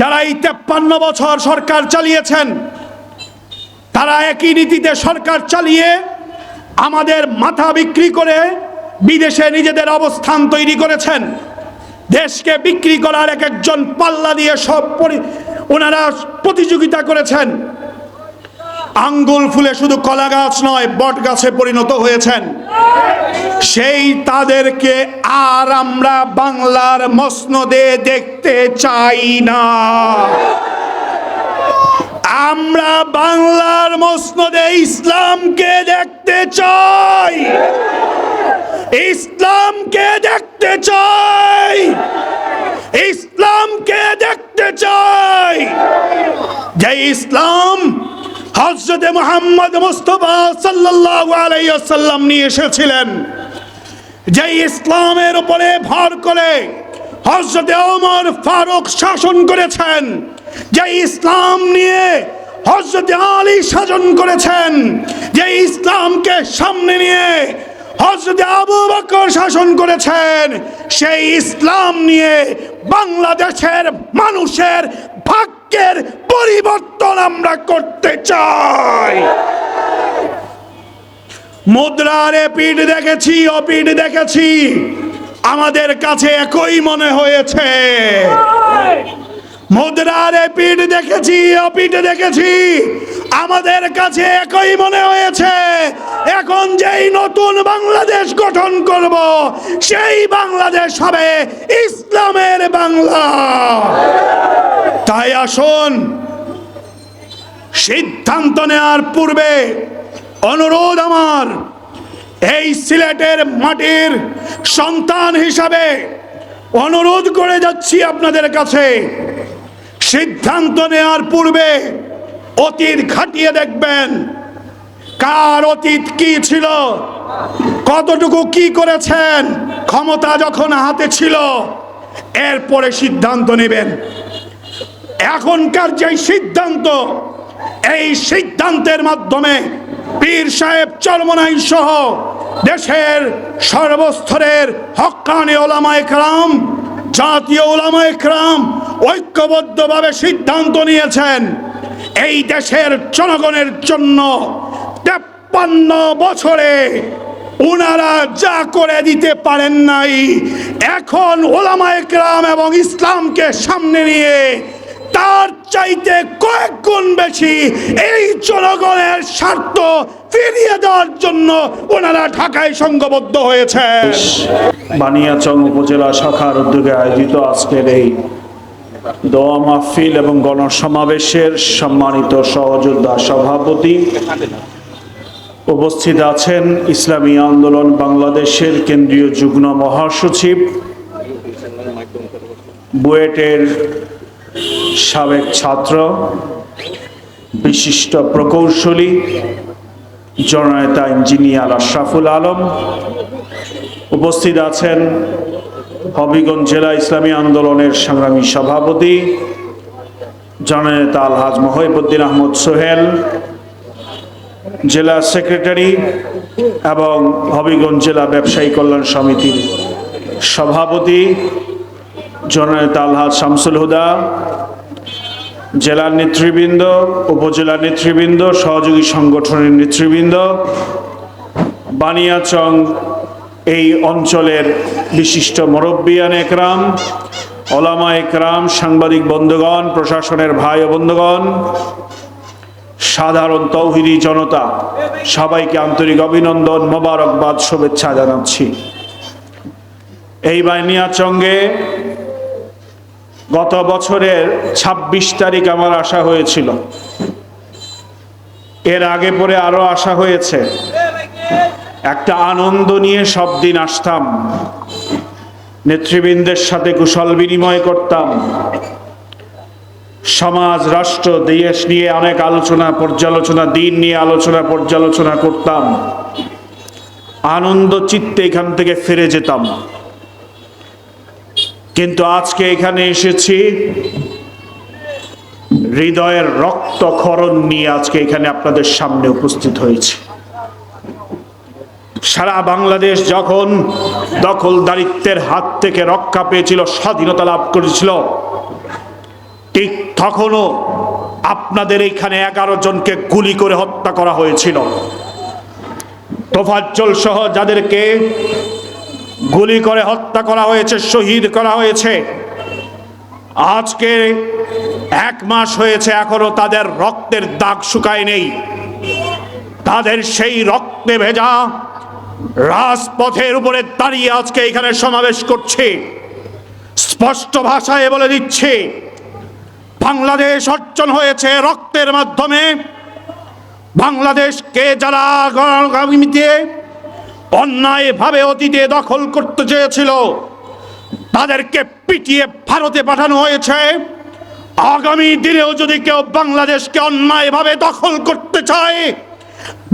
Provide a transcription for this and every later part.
যারা এই তেপ্পান্ন বছর সরকার চালিয়েছেন, তারা একই নীতিতে সরকার চালিয়ে আমাদের মাথা বিক্রি করে বিদেশে নিজেদের অবস্থান তৈরি করেছেন। দেশকে বিক্রি করার এক একজন পাল্লা দিয়ে সব ওনারা প্রতিযোগিতা করেছেন। আঙ্গুল ফুলে শুধু কলা গাছ নয় বট গাছে পরিণত হয়েছেন। সেই তাদেরকে আর আমরা বাংলার মসনদে দেখতে চাই না। আমরা বাংলার মসনদে ইসলামকে দেখতে চাই। ইসলামকে দেখতে চাই। ইসলামকে দেখতে চাই। যে ইসলাম হজরত মোহাম্মদ মুস্তফা সাল্লাল্লাহু আলাইহি ওয়াসাল্লাম নিয়ে এসেছিলেন। যে ইসলামের উপরে ভর করে হজরত ওমর ফারুক শাসন করেছেন যে ইসলাম নিয়ে হজরত আলী শাসন করেছেন যে ইসলামকে সামনে নিয়ে হজরত আবু বকর শাসন করেছেন, সেই ইসলাম নিয়ে বাংলাদেশের মানুষের ভাগ্যের পরিবর্তন আমরা করতে চাই। মুদ্রার পিঠ দেখেছি অপিঠ দেখেছি। আমাদের কাছে একই মনে হয়েছে। মুদ্রার পিঠ দেখেছি অপিঠ দেখেছি। আমাদের কাছে একই মনে হয়েছে। এখন যেই নতুন বাংলাদেশ গঠন করব, সেই বাংলাদেশ হবে ইসলামের বাংলা। তাই আসুন, সিদ্ধান্ত নেওয়ার পূর্বে অনুরোধ আমার, এই সিলেটের মাটির সন্তান হিসাবে অনুরোধ করে যাচ্ছি আপনাদের কাছে। সিদ্ধান্ত নেওয়ার পূর্বে অতীত খাটিয়ে দেখবেন। কার অতীত কি ছিল? কতটুকু কি করেছেন? ক্ষমতা যখন হাতে ছিল, এরপরে সিদ্ধান্ত নেবেন। এখনকার যে সিদ্ধান্ত, এই সিদ্ধান্তের মাধ্যমে পীর সাহেব চরমনাই সহ দেশের সর্বস্তরের হক্কানি ওলামা একরাম জাতীয় ওলামা একরাম ঐক্যবদ্ধভাবে সিদ্ধান্ত নিয়েছেন। এই দেশের জনগণের জন্য তেপ্পান্ন বছরে ওনারা যা করে দিতে পারেন নাই, এখন ওলামা একরাম এবং ইসলামকে সামনে নিয়ে তার চাইতে কয়েক গুণ বেশি এই জনগণের স্বার্থ ফিরিয়ে দেওয়ার জন্য ওনারা ঢাকায় সংঘবদ্ধ হয়েছে বানিয়াচং উপজেলা শাখার উদ্যোগে আয়োজিত আজকের এই দোয়া মাহফিল এবং গণসমাবেশের সম্মানিত সহযোদ্ধা সভাপতি উপস্থিত আছেন ইসলামী আন্দোলন বাংলাদেশের কেন্দ্রীয় যুগ্ম মহাসচিব, বুয়েটের সাবেক ছাত্র, বিশিষ্ট প্রকৌশলী, জননেতা ইঞ্জিনিয়ার আশরাফুল আলম। উপস্থিত আছেন হবিগঞ্জ জেলা ইসলামী আন্দোলনের সংগ্রামী সভাপতি জননেতা আলহাজ মহিবুদ্দিন আহমদ সোহেল, জেলা সেক্রেটারি এবং হবিগঞ্জ জেলা ব্যবসায়ী কল্যাণ সমিতির সভাপতি জননেতা আলহাজ শামসুল হুদা, জেলার নেতৃবৃন্দ উপজেলা নেতৃবৃন্দ, সহযোগী সংগঠনের নেতৃবৃন্দ, বানিয়াচং এই অঞ্চলের বিশিষ্ট মুরব্বিয়ান একরাম, ওলামা একরাম, সাংবাদিক বন্ধুগণ, প্রশাসনের ভাই ও বন্ধুগণ, সাধারণ তৌহিদি জনতা, সবাইকে আন্তরিক অভিনন্দন, মোবারকবাদ, শুভেচ্ছা জানাচ্ছি। এই বানিয়াচঙ্গে গত বছরের ২৬ তারিখ আমার আসা হয়েছিল। এর আগে পরে আরও আসা হয়েছে। একটা আনন্দ নিয়ে সব দিন আসতাম। নেতৃবৃন্দের সাথে কুশল বিনিময় করতাম। সমাজ, রাষ্ট্র, দেশ নিয়ে অনেক আলোচনা, পর্যালোচনা, দিন নিয়ে আলোচনা, পর্যালোচনা করতাম। আনন্দ চিত্তে এখান থেকে ফিরে যেতাম। কিন্তু আজকে এখানে এসেছি। হৃদয়ের রক্তক্ষরণ নিয়ে আজকে এখানে আপনাদের সামনে উপস্থিত হয়েছে। সারা বাংলাদেশ যখন দখলদারিত্বের হাত থেকে রক্ষা পেয়েছিল, স্বাধীনতা লাভ করেছিল, ঠিক তখনও আপনাদের এইখানে এগারো জনকে গুলি করে হত্যা করা হয়েছিল। তোফাজ্জল সহ যাদেরকে গুলি করে হত্যা করা হয়েছে, শহীদ করা হয়েছে, আজকে এক মাস হয়েছে, এখনও তাদের রক্তের দাগ শুকায় নেই। তাদের সেই রক্তে ভেজা রাজপথের উপরে দাঁড়িয়ে আজকে এখানে সমাবেশ করছে। স্পষ্ট ভাষায় বলে দিচ্ছে, বাংলাদেশ অর্জন হয়েছে রক্তের মাধ্যমে। বাংলাদেশকে যারা আগামীতে অন্যায়ভাবে অতীতে দখল করতে চেয়েছিল, তাদেরকে পিটিয়ে ভারতে পাঠানো হয়েছে। আগামী দিনেও যদি কেউ বাংলাদেশকে অন্যায়ভাবে দখল করতে চায়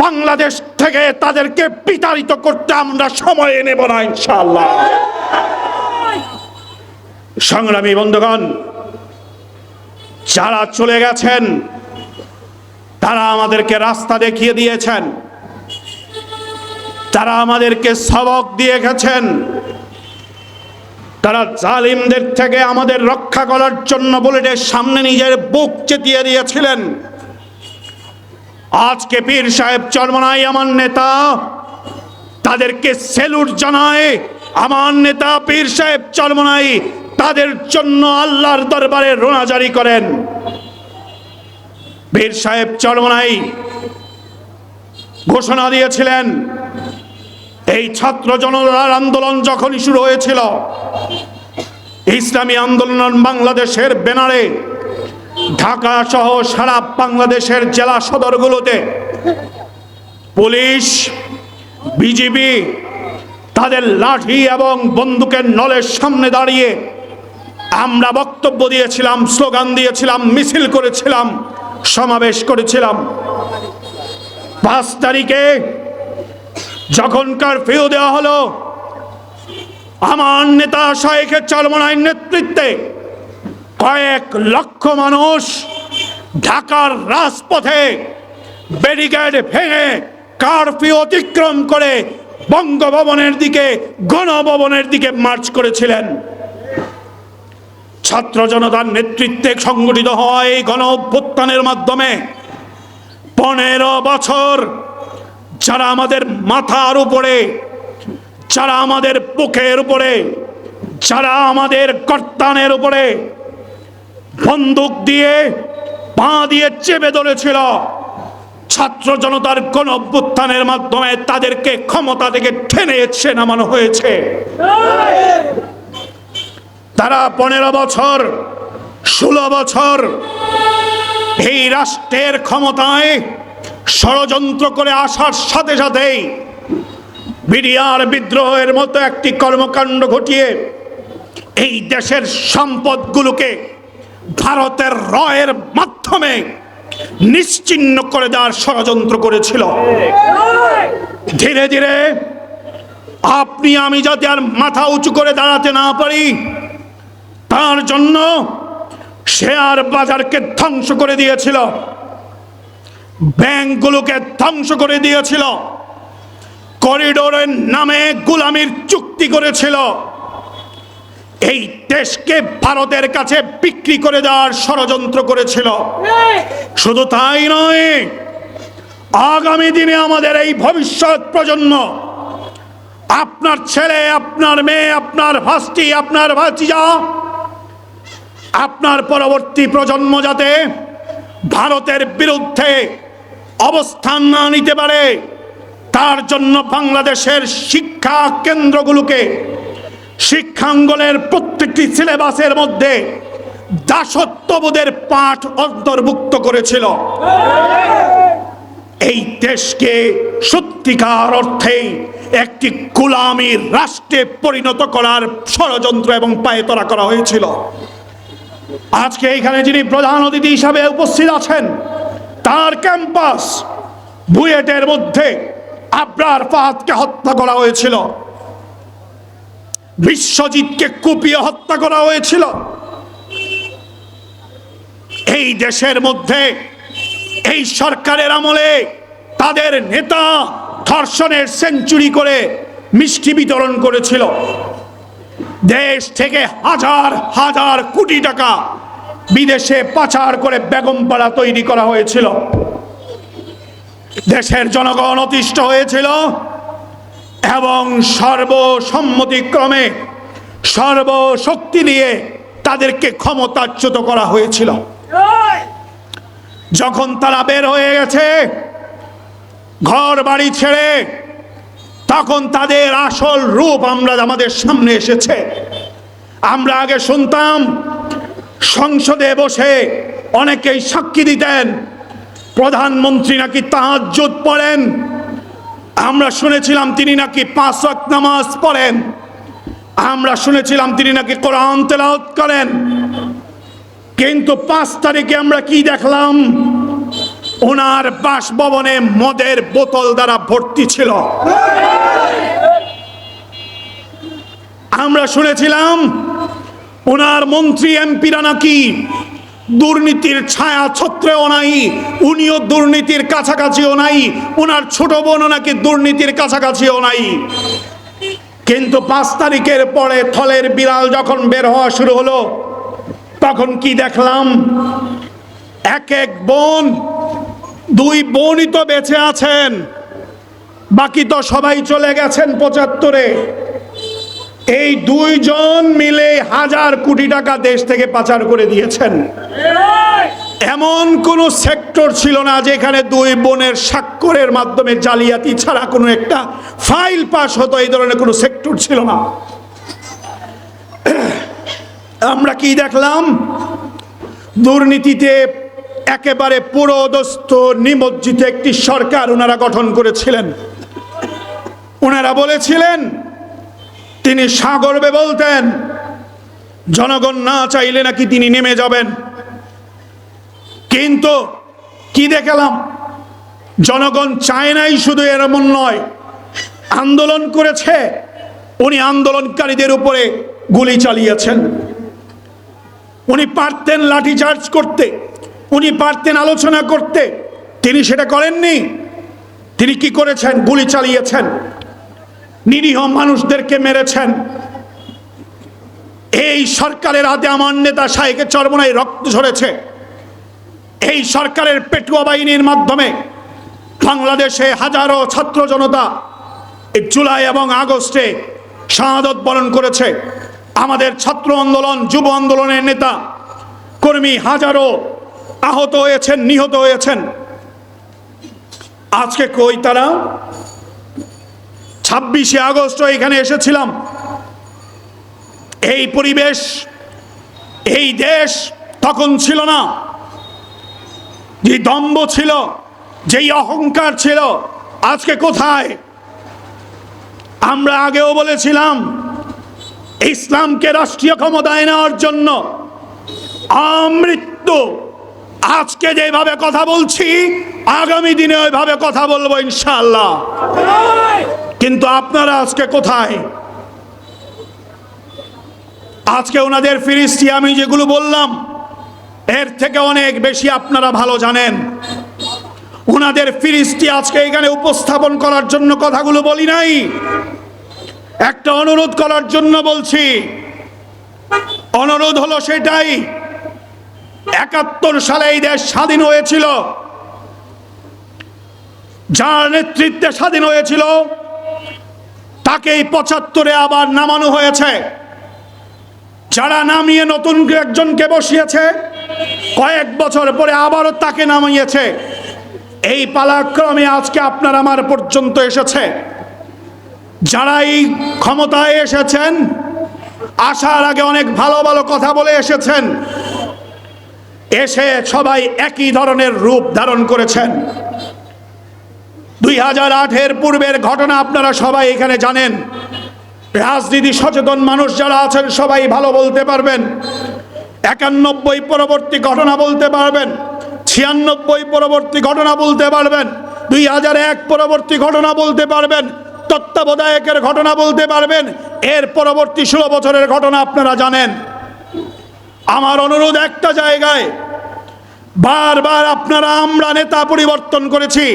বাংলাদেশ থেকে তাদেরকে বিতাড়িত করতে আমরা সময় নেব না, ইনশাআল্লাহ। সংগ্রামী বন্ধুগণ, যারা চলে গেছেন, তারা আমাদেরকে রাস্তা দেখিয়ে দিয়েছেন। তারা আমাদেরকে সবক দিয়ে গেছেন। তারা জালিমদের থেকে আমাদের রক্ষা করার জন্য বুলেটের সামনে নিজের বুক চেতিয়ে দিয়েছিলেন। আজকে পীর সাহেব চরমনাই আমার নেতা। তাদেরকে সেলুট জানায়, আমার নেতা পীর সাহেব চরমনাই তাদের জন্য আল্লাহর দরবারে রোনা জারি করেন। পীর সাহেব চরমনাই ঘোষণা দিয়েছিলেন, এই ছাত্র জনতার আন্দোলন যখনই শুরু হয়েছিল, ইসলামী আন্দোলন বাংলাদেশের ব্যানারে ঢাকা সহ সারা বাংলাদেশের জেলা সদরগুলোতে পুলিশ, বিজিবি তাদের লাঠি এবং বন্দুকের নলের সামনে দাঁড়িয়ে আমরা বক্তব্য দিয়েছিলাম, স্লোগান দিয়েছিলাম, মিছিল করেছিলাম, সমাবেশ করেছিলাম। পাঁচ তারিখে যখন কারফিউ দেওয়া হলো, আমার নেতা শাহেখের চলমনায় নেতৃত্বে কয়েক লক্ষ মানুষ ঢাকার রাজপথে ব্যারিকেড ভেঙে কারফিউ অতিক্রম করে বঙ্গভবনের দিকে, গণভবনের দিকে মার্চ করেছিলেন। ছাত্র জনতার নেতৃত্বে সংগঠিত হয় গণ অভ্যুত্থানের মাধ্যমে। পনেরো বছর যারা আমাদের মাথার উপরে, যারা আমাদের বুকের উপরে, যারা আমাদের কর্তানের উপরে বন্দুক দিয়ে পা দিয়ে চেপে ধরেছিল। ছাত্র জনতার কোন অভ্যুত্থানের মাধ্যমে তাদেরকে ক্ষমতা থেকে টেনে এসে নামানো হয়েছে। তারা পনেরো বছর, ষোলো বছর এই রাষ্ট্রের ক্ষমতায় ষড়যন্ত্র করে আসার সাথে সাথেই বিডিআর বিদ্রোহের মতো একটি কর্মকাণ্ড ঘটিয়ে এই দেশের সম্পদগুলোকে ভারতের রয়ের মাধ্যমে নিশ্চিহ্ন করে দেওয়ার ষড়যন্ত্র করেছিল। ধীরে ধীরে আপনি আমি যাতে আর মাথা উঁচু করে দাঁড়াতে না পারি, তার জন্য শেয়ার বাজারকে ধ্বংস করে দিয়েছিল। ব্যাংকগুলোকে ধ্বংস করে দিয়েছিল। করিডোরের নামে গুলামির চুক্তি করেছিল। এই দেশকে ভারতের কাছে বিক্রি করে দেওয়ার ষড়যন্ত্র করেছিল। শুধু তাই নয় আগামী দিনে আমাদের এই ভবিষ্যৎ প্রজন্ম আপনার ছেলে আপনার মেয়ে আপনার ভাস্তি আপনার ভাতিজা আপনার পরবর্তী প্রজন্ম যাতে ভারতের বিরুদ্ধে অবস্থান না নিতে পারে তার জন্য বাংলাদেশের শিক্ষা কেন্দ্রগুলোকে শিক্ষাঙ্গনের প্রত্যেকটি সিলেবাসের মধ্যে দাসত্ববোধের পাঠ অন্তর্ভুক্ত করেছিল। এই দেশকে সত্যিকার অর্থেই একটি গোলামীর রাষ্ট্রে পরিণত করার ষড়যন্ত্র এবং পায়েতরা করা হয়েছিল। আজকে এখানে যিনি প্রধান অতিথি হিসাবে উপস্থিত আছেন, তার ক্যাম্পাস বুয়েটের মধ্যে আবরার ফাহাদকে হত্যা করা হয়েছিল। বিশ্বজিৎকে কুপিয়ে হত্যা করা হয়েছিল। এই দেশের মধ্যে, এই সরকারের আমলে তাদের নেতা ধর্ষণের সেঞ্চুরি করে মিষ্টি বিতরণ করেছিল। দেশ থেকে হাজার হাজার কোটি টাকা বিদেশে পাচার করে বেগমপাড়া তৈরি করা হয়েছিল। দেশের জনগণ অতিষ্ঠ হয়েছিল। এবং সর্বসম্মতিক্রমে সর্বশক্তি দিয়ে তাদেরকে ক্ষমতাচ্যুত করা হয়েছিল। যখন তারা বের হয়ে গেছে ঘর বাড়ি ছেড়ে, তখন তাদের আসল রূপ আমরা আমাদের সামনে এসেছে। আমরা আগে শুনতাম, সংসদে বসে অনেকেই সাক্ষী দিতেন, প্রধানমন্ত্রী নাকি তাহাজ্জুদ পড়েন আমরা শুনেছিলাম তিনি নাকি পাঁচ নামাজ পড়েন। আমরা শুনেছিলাম তিনি নাকি কোরআন তেলাওয়াত করেন। কিন্তু পাঁচ তারিখে আমরা কি দেখলাম? ওনার বাসভবনে মদের বোতল দ্বারা ভর্তি ছিল। আমরা শুনেছিলাম ওনার মন্ত্রী এমপিরা নাকি দুর্নীতির ছায়া ছত্রেও নাই, উনিও দুর্নীতির কাছাকাছিও নাই ওনার ছোট বোনও নাকি দুর্নীতির কাছাকাছিও নাই। কিন্তু পাঁচ তারিখের পরে থলের বিড়াল যখন বের হওয়া শুরু হলো, তখন কি দেখলাম? এক এক বোন, দুই বোনই তো বেঁচে আছেন, বাকি তো সবাই চলে গেছেন পঁচাত্তরে। এই দুইজন মিলে হাজার কোটি টাকা দেশ থেকে পাচার করে দিয়েছেন। এমন কোন সেক্টর ছিল না যেখানে দুই বোনের স্বাক্ষরের মাধ্যমে জালিয়াতি ছাড়া কোনো একটা ফাইল পাস হতো, এই ধরনের কোনো সেক্টর ছিল না। আমরা কি দেখলাম? দুর্নীতিতে একেবারে পুরোদস্ত, নিমজ্জিত একটি সরকার ওনারা গঠন করেছিলেন। ওনারা বলেছিলেন তিনি সাগরবে বলতেন, জনগণ না চাইলে নাকি তিনি নেমে যাবেন? কিন্তু কি দেখালাম? জনগণ চায় নাই শুধু এরমন নয়, আন্দোলন করেছে, উনি আন্দোলনকারীদের উপরে গুলি চালিয়েছেন। উনি পারতেন লাঠিচার্জ করতে, উনি পারতেন আলোচনা করতে, তিনি সেটা করেননি। তিনি কি করেছেন? গুলি চালিয়েছেন। নিরীহ মানুষদেরকে মেরেছেন। এই সরকারের হাতে আমার নেতা শাহেকে চরমনায় রক্ত ঝরেছে। এই সরকারের পেটুয়া বাহিনীর মাধ্যমে বাংলাদেশে হাজারো ছাত্র জনতা জুলাই এবং আগস্টে শাহাদত বরণ করেছে। আমাদের ছাত্র আন্দোলন, যুব আন্দোলনের নেতা কর্মী হাজারো আহত হয়েছেন, নিহত হয়েছেন। আজকে কই তারা? ছাব্বিশে আগস্ট এখানে এসেছিলাম। এই পরিবেশ, এই দেশ তখন ছিল না। যে দম্ভ ছিল, যেই অহংকার ছিল, আজকে কোথায়? আমরা আগেও বলেছিলাম, ইসলামকে রাষ্ট্রীয় ক্ষমতায় নেওয়ার জন্য আমৃত্যু আজকে যেভাবে কথা বলছি, আগামী দিনে ওইভাবে কথা বলব ইনশাআল্লাহ। কিন্তু আপনারা আজকে কোথায়? আজকে ওনাদের ফিরিস্তি, আমি যেগুলো বললাম, এর থেকে অনেক বেশি আপনারা ভালো জানেন। ওনাদের ফিরিস্তি আজকে এখানে উপস্থাপন করার জন্য কথাগুলো বলি নাই। একটা অনুরোধ করার জন্য বলছি, অনুরোধ হলো সেটাই, একাত্তর সালে এই দেশ স্বাধীন হয়েছিল। যার নেতৃত্বে স্বাধীন হয়েছিল তাকেই পঁচাত্তরে আবার নামানো হয়েছে। যারা নামিয়ে নতুন একজনকে বসিয়েছে, কয়েক বছর পরে আবারও তাকে নামিয়েছে। এই পালাক্রমে আজকে আপনার আমার পর্যন্ত এসেছে। যারা এই ক্ষমতায় এসেছেন, আসার আগে অনেক ভালো ভালো কথা বলে এসেছেন। এসে সবাই একই ধরনের রূপ ধারণ করেছেন। দুই হাজার আটের পূর্বের ঘটনা আপনারা সবাই এখানে জানেন। রাজনীতি সচেতন মানুষ যারা আছেন, সবাই ভালো বলতে পারবেন। একানব্বই পরবর্তী ঘটনা বলতে পারবেন। ছিয়ানব্বই পরবর্তী ঘটনা বলতে পারবেন। দুই হাজার এক পরবর্তী ঘটনা বলতে পারবেন। তত্ত্বাবধায়কের ঘটনা বলতে পারবেন। এর পরবর্তী ষোলো বছরের ঘটনা আপনারা জানেন। আমার অনুরোধ একটা জায়গায়, বারবার আপনারা আমরা নেতা পরিবর্তন করেছি।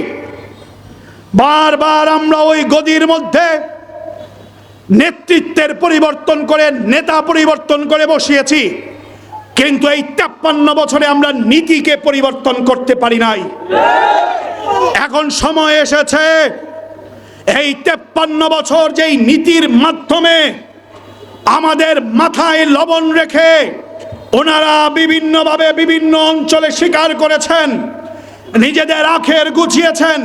বারবার আমরা ওই গদির মধ্যে নেতৃত্বের পরিবর্তন করে, নেতা পরিবর্তন করে বসিয়েছি। কিন্তু এই তেপ্পান্ন বছরে আমরা নীতিকে পরিবর্তন করতে পারি নাই। এখন সময় এসেছে। এই তেপ্পান্ন বছর যেই নীতির মাধ্যমে আমাদের মাথায় লবণ রেখে ওনারা বিভিন্নভাবে বিভিন্ন অঞ্চলে স্বীকার করেছেন, নিজেদের আখের গুছিয়েছেন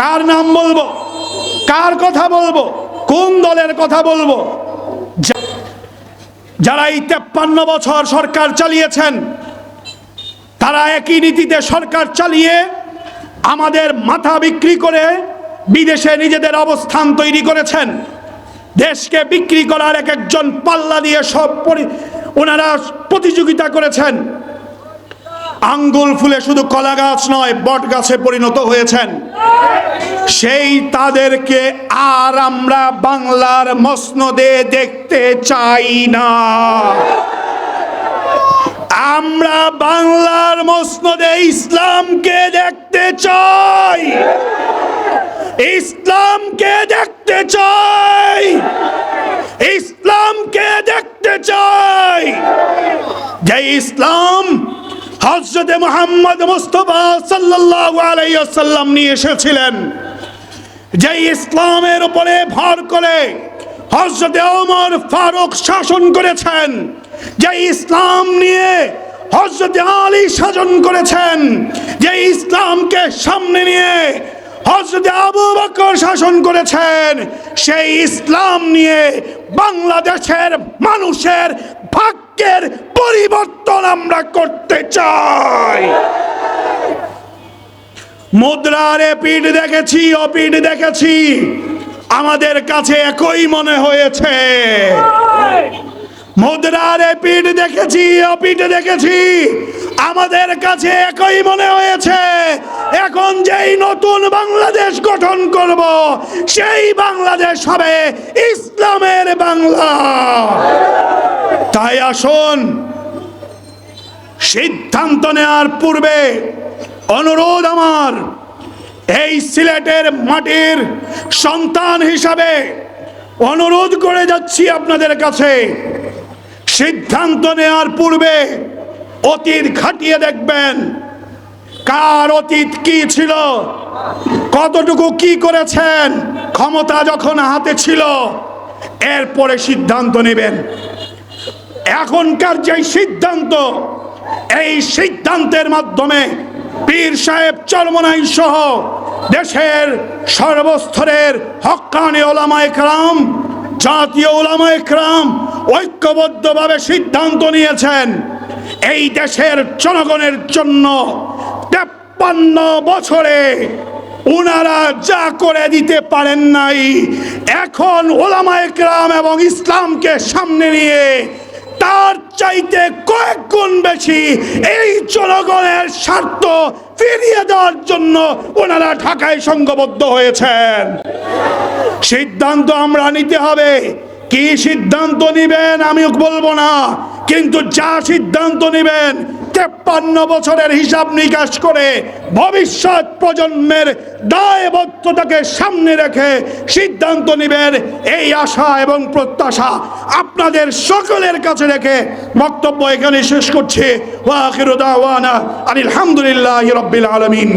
কার নাম বলব? কার কথা বলব? কোন দলের কথা বলব? যারা এই তেপ্পান্ন বছর সরকার চালিয়েছেন, তারা একই নীতিতে সরকার চালিয়ে আমাদের মাথা বিক্রি করে বিদেশে নিজেদের অবস্থান তৈরি করেছেন। দেশকে বিক্রি করার এক একজন পাল্লা দিয়ে সব ওনারা প্রতিযোগিতা করেছেন। আঙ্গুল ফুলে শুধু কলা গাছ নয়, বট গাছে পরিণত হয়েছেন। সেই তাদেরকে আর আমরা বাংলার মসনদে দেখতে চাই না। আমরা বাংলার মসনদে ইসলামকে দেখতে চাই। ইসলামকে দেখতে চাই। ইসলামকে দেখতে চাই। যে ইসলাম হজরত মোহাম্মদ মুস্তফা সাল্লাল্লাহু আলাইহি ওয়াসাল্লাম নিয়ে এসেছিলেন। যে ইসলামের উপরে ভর করে হজরত ওমর ফারুক শাসন করেছেন যে ইসলাম নিয়ে হজরত আলী শাসন করেছেন যে ইসলামকে সামনে নিয়ে হজরত আবু বকর শাসন করেছেন, সেই ইসলাম নিয়ে বাংলাদেশের মানুষের ভাগ্যের পরিবর্তন আমরা করতে চাই। মুদ্রার পিঠ দেখেছি অপিঠ দেখেছি। আমাদের কাছে একই মনে হয়েছে। মুদ্রার পিঠ দেখেছি অপিঠ দেখেছি। আমাদের কাছে একই মনে হয়েছে। এখন যেই নতুন বাংলাদেশ গঠন করব, সেই বাংলাদেশ হবে ইসলামের বাংলা। তাই আসুন, সিদ্ধান্ত নেওয়ার পূর্বে অনুরোধ আমার, এই সিলেটের মাটির সন্তান হিসাবে অনুরোধ করে যাচ্ছি আপনাদের কাছে। সিদ্ধান্ত নেওয়ার পূর্বে অতীত খাটিয়ে দেখবেন কার অতীত কি ছিল? কতটুকু কি করেছেন? ক্ষমতা যখন হাতে ছিল, এরপরে সিদ্ধান্ত নেবেন। এখনকার যে সিদ্ধান্ত, এই সিদ্ধান্তের মাধ্যমে পীর সাহেব চরমনাই সহ দেশের সর্বস্তরের হক্কানি ওলামা একরাম, জাতীয় ওলামা একরাম ঐক্যবদ্ধভাবে সিদ্ধান্ত নিয়েছেন। এই দেশের জনগণের জন্য তেপ্পান্ন বছরে উনারা যা করে দিতে পারেন নাই, এখন ওলামা একরাম এবং ইসলামকে সামনে নিয়ে তার চাইতে কয়েক গুণ বেশি এই জনগণের স্বার্থ ফিরিয়ে দেওয়ার জন্য ওনারা ঢাকায় সংঘবদ্ধ হয়েছেন। সিদ্ধান্ত আমরা নিতে হবে। কি সিদ্ধান্ত নিবেন আমি বলব না, কিন্তু যা সিদ্ধান্ত নিবেন তেপ্পান্ন বছরের হিসাব নিকাশ করে ভবিষ্যৎ প্রজন্মের দায়বদ্ধতাকে সামনে রেখে সিদ্ধান্ত নেবেন এই আশা এবং প্রত্যাশা আপনাদের সকলের কাছে রেখে বক্তব্য এখানে শেষ করছে। আলহামদুলিল্লাহ রব্বিল আলমিন।